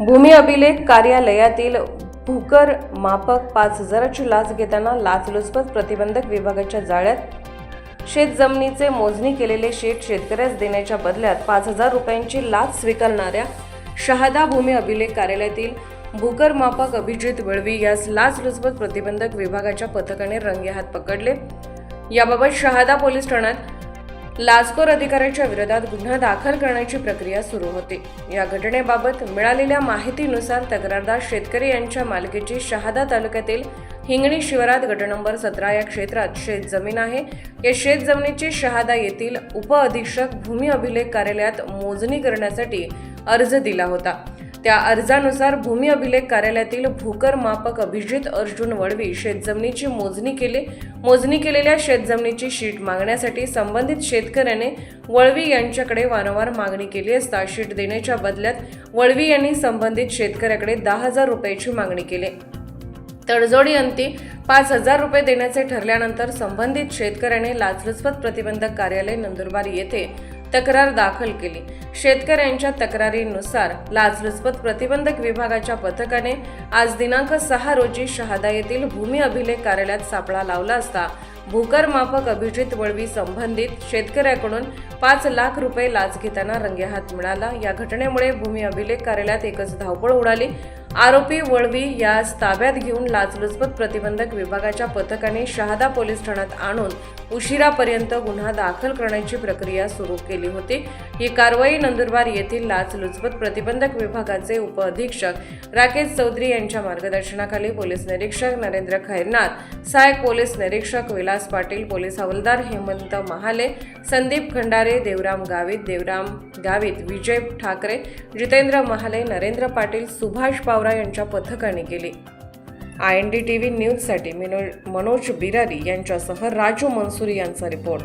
भूमी अभिलेख कार्यालयातील भूकर मापक पाच हजाराची लाच घेताना लाचलुचपत प्रतिबंधक विभागाच्या जाळ्यात शेत जमिनीचे मोजणी केलेले शेत शेतकऱ्यास देण्याच्या बदल्यात पाच हजार रुपयांची लाच स्वीकारणाऱ्या शहादा भूमी अभिलेख कार्यालयातील भूकर मापक अभिजित वळवी यास लाचलुचपत प्रतिबंधक विभागाच्या पथकाने रंगेहात पकडले. याबाबत शहादा पोलीस ठाण्यात लाचखोर अधिकाऱ्याच्या विरोधात गुन्हा दाखल करण्याची प्रक्रिया सुरू होती. या घटनेबाबत मिळालेल्या माहितीनुसार तक्रारदार शेतकरी यांच्या मालकीची शहादा तालुक्यातील हिंगणी शिवारात गट नंबर सतरा या क्षेत्रात शेत जमीन आहे. या शेत जमिनीची शहादा येथील उपअधीक्षक भूमी अभिलेख कार्यालयात मोजणी करण्यासाठी अर्ज दिला होता. त्या अर्जानुसार भूमी अभिलेख कार्यालयातील भूकर मापक अभिजित अर्जुन वळवी शेतजमिनीची मोजणी केली. मोजणी केलेल्या शेतजमिनीची शीट मागण्यासाठी संबंधित शेतकऱ्याने वळवी यांच्याकडे वारंवार मागणी केली असता शीट देण्याच्या बदल्यात वळवी यांनी संबंधित शेतकऱ्याकडे दहा हजार रुपयाची मागणी केली. तडजोडी अंती पाच हजार रुपये देण्याचे ठरल्यानंतर संबंधित शेतकऱ्याने लाचलुचपत प्रतिबंधक कार्यालय नंदुरबार येथे तक्रार दाखल केली. शेतकऱ्यांच्या तक्रारीनुसार लाचलुचपत प्रतिबंधक विभागाच्या पथकाने आज दिनांक सहा रोजी शहादा येथील भूमी अभिलेख कार्यालयात सापळा लावला असता भूकर माफक अभिजित वळवी संबंधित शेतकऱ्याकडून पाच लाख रुपये लाच घेताना रंगेहात मिळाला. या घटनेमुळे भूमी अभिलेख कार्यालयात एकच धावपळ उडाली. आरोपी वळवी यास ताब्यात घेऊन लाचलुचपत प्रतिबंधक विभागाच्या पथकाने शहादा पोलीस ठाण्यात आणून उशिरापर्यंत गुन्हा दाखल करण्याची प्रक्रिया सुरू केली होती. ही कारवाई नंदुरबार येथील लाचलुचपत प्रतिबंधक विभागाचे उपअधीक्षक राकेश चौधरी यांच्या मार्गदर्शनाखाली पोलीस निरीक्षक नरेंद्र खैरनार सहाय्यक पोलीस निरीक्षक विलास पाटील पोलीस हवालदार हेमंत महाले संदीप खंडारे देवराम गावित देवराम गावित विजय ठाकरे जितेंद्र महाले नरेंद्र पाटील सुभाष पावरा यांच्या पथकाने केली. I N D T V न्यूजसाठी मिनो मनोज बिरारी यांच्यासह राजू मनसुरी यांचा रिपोर्ट.